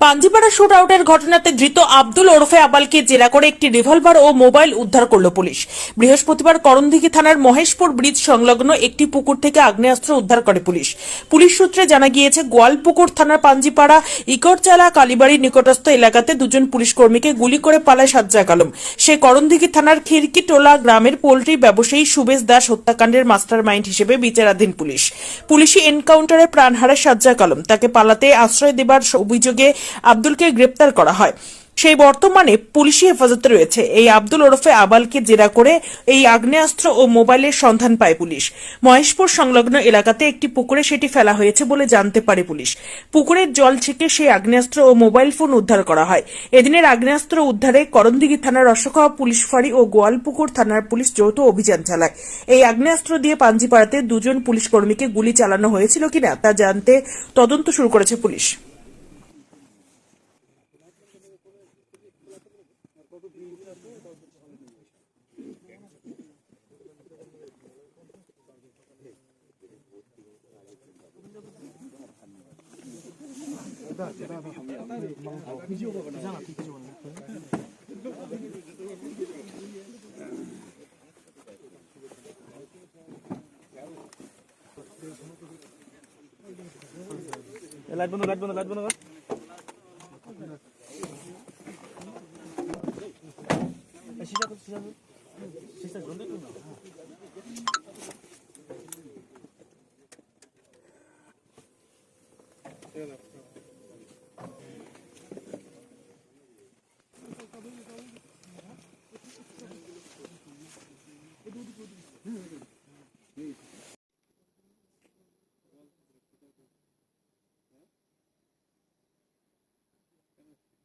Panjipara shoot আউটের ঘটনাতে ধৃত আব্দুল ওরফে আবালকে জেরা করে একটি রিভলভার ও মোবাইল উদ্ধার করল পুলিশ। বৃহস্পতিবার করণদিঘি থানার মহেশপুর ব্রিজ সংলগ্ন একটি পুকুর থেকে আগ্নেয়াস্ত্র উদ্ধার করে পুলিশ। পুলিশ সূত্রে জানা গিয়েছে, গোয়ালপুকুর থানার পাঞ্জিপাড়া ইকরচালা কালীবাড়ির নিকটস্থ এলাকাতে দুজন পুলিশ কর্মীকে গুলি করে পালায় সাজ্জাক আলম। সে করণদিঘি থানার খিড়কিটোলা গ্রামের পোল্ট্রি ব্যবসায়ী সুবেশ দাস হত্যাকাণ্ডের মাস্টার মাইন্ড হিসেবে বিচারাধীন পুলিশ। পুলিশি এনকাউন্টারে প্রাণ হারায় সাজ্জাক আলম। তাকে পালাতে আশ্রয় দেবার অভিযোগে আব্দুলকে গ্রেপ্তার করা হয়। সেই বর্তমানে পুলিশি হেফাজতে রয়েছে। এই আব্দুল ওরফে আবালকে জেরা করে এই আগ্নেয়াস্ত্র ও মোবাইলের সন্ধান পায় পুলিশ। মহেশপুর সংলগ্ন এলাকাতে একটি পুকুরে সেটি ফেলা হয়েছে বলে জানতে পারে পুলিশ। পুকুরের জল ছেঁকে সেই আগ্নেয়াস্ত্র ও মোবাইল ফোন উদ্ধার করা হয়। এদিনের আগ্নেয়াস্ত্র উদ্ধারে করণদিঘি থানার রসখাওয়া পুলিশ ফাঁড়ি ও গোয়ালপুকুর থানার পুলিশ যৌথ অভিযান চালায়। এই আগ্নেয়াস্ত্র দিয়ে পাঞ্জিপাড়াতে দুজন পুলিশ কর্মীকে গুলি চালানো হয়েছিল কিনা তা জানতে তদন্ত শুরু করেছে পুলিশ। লাইট বন্ধ লাইট বন্ধ লাইট বন্ধ। কর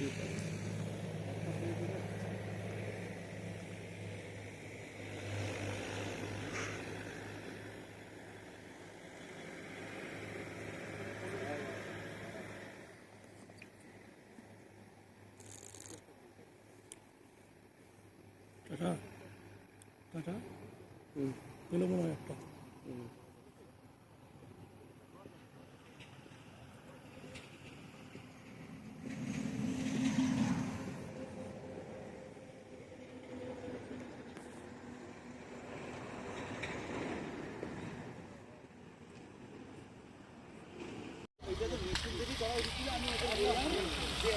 শিশা তো শিশা জলদি তো না টাটা টাটা পেল মনে হয় একটা আমি